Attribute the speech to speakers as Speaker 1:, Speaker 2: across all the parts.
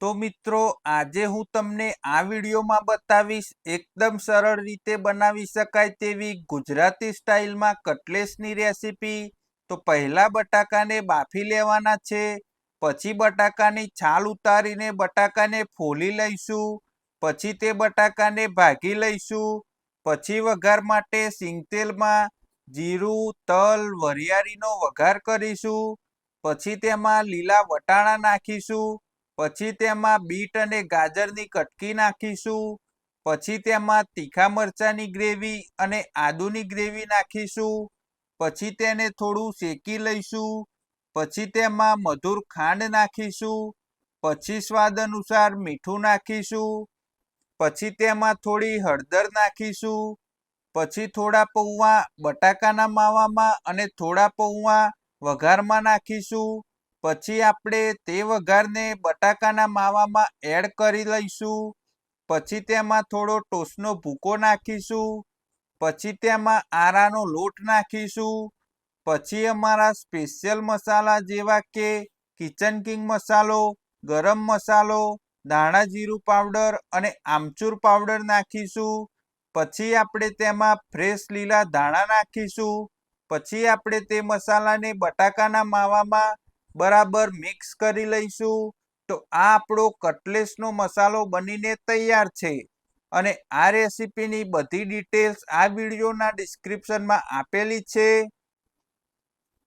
Speaker 1: તો મિત્રો, આજે હું તમને આ વિડીયોમાં બતાવીશ એકદમ સરળ રીતે બનાવી શકાય તેવી ગુજરાતી સ્ટાઇલમાં કટલેસની રેસીપી. તો પહેલા બટાકાને બાફી લેવાના છે, પછી બટાકાની છાલ ઉતારીને બટાકાને ફોલી લઈશું, પછી તે બટાકાને ભાગી લઈશું, પછી વઘાર માટે સિંગતેલમાં જીરું, તલ, વરિયાળીનો વઘાર કરીશું, પછી તેમાં લીલા વટાણા નાખીશું પછી તેમાં બીટ અને ગાજરની કટકી નાખીશું. પછી તેમાં તીખા મરચાંની ગ્રેવી અને આદુની ગ્રેવી નાખીશું. પછી તેને થોડું શેકી લઈશું. પછી તેમાં મધુર ખાંડ નાખીશું. પછી સ્વાદ અનુસાર મીઠું નાખીશું. પછી તેમાં થોડી હળદર નાખીશું. પછી થોડા પૌવા બટાકાના માવામાં અને થોડા પૌવા વઘારમાં નાખીશું. પછી આપણે તે વઘારને બટાકાના માવામાં એડ કરી લઈશું. પછી તેમાં થોડો ટોસનો ભૂકો નાખીશું. પછી તેમાં આરાનો લોટ નાખીશું. પછી અમારા સ્પેશિયલ મસાલા જેવા કે કિચન કિંગ મસાલો, ગરમ મસાલો ધાણા જીરું પાવડર અને આમચૂર પાવડર નાખીશું. પછી આપણે તેમાં ફ્રેશ લીલા ધાણા નાખીશું. પછી આપણે તે મસાલાને બટાકાના માવામાં બરાબર મિક્સ કરી લઈશું. તો આ આપણો કટલેસનો મસાલો બનીને તૈયાર છે. અને આ રેસીપીની બધી ડિટેલ્સ આ વિડીયોના ડિસ્ક્રિપ્શનમાં આપેલી છે.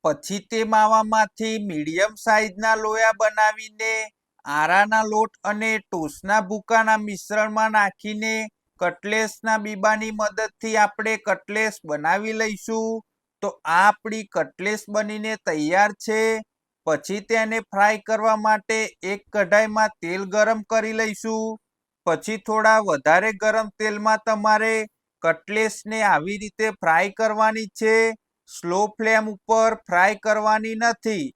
Speaker 1: પછી તે માવામાંથી મીડિયમ સાઇઝના લોયા બનાવીને, આરાના લોટ અને ટોસના ભૂકાના મિશ્રણમાં નાખીને, કટલેસના બીબાની મદદથી આપણે કટલેસ બનાવી લઈશું. તો આ આપણી કટલેસ બનીને તૈયાર છે. પછી તેને ફ્રાય કરવા માટે એક કઢાઈમાં તેલ ગરમ કરી લઈશું. પછી થોડા વધારે ગરમ તેલમાં તમારે કટલેસને આવી રીતે ફ્રાય કરવાની છે. સ્લો ફ્લેમ ઉપર ફ્રાય કરવાની નથી.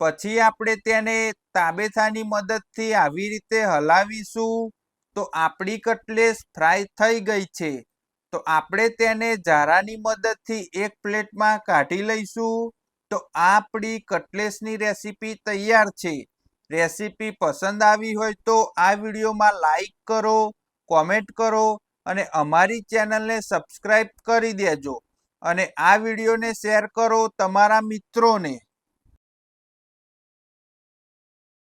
Speaker 1: પછી આપણે તેને તાબેથાની મદદથી આવી રીતે હલાવીશું. તો આપણી કટલેસ ફ્રાય થઈ ગઈ છે. તો આપણે તેને ઝારાની મદદથી એક પ્લેટમાં કાઢી લઈશું. તો આપણી કટલેસની રેસીપી તૈયાર છે. રેસીપી પસંદ આવી હોય તો આ વિડીયોમાં લાઈક કરો, કોમેન્ટ કરો અને અમારી ચેનલને સબસ્ક્રાઈબ કરી દેજો. અને આ વિડીયોને શેર કરો તમારા મિત્રોને.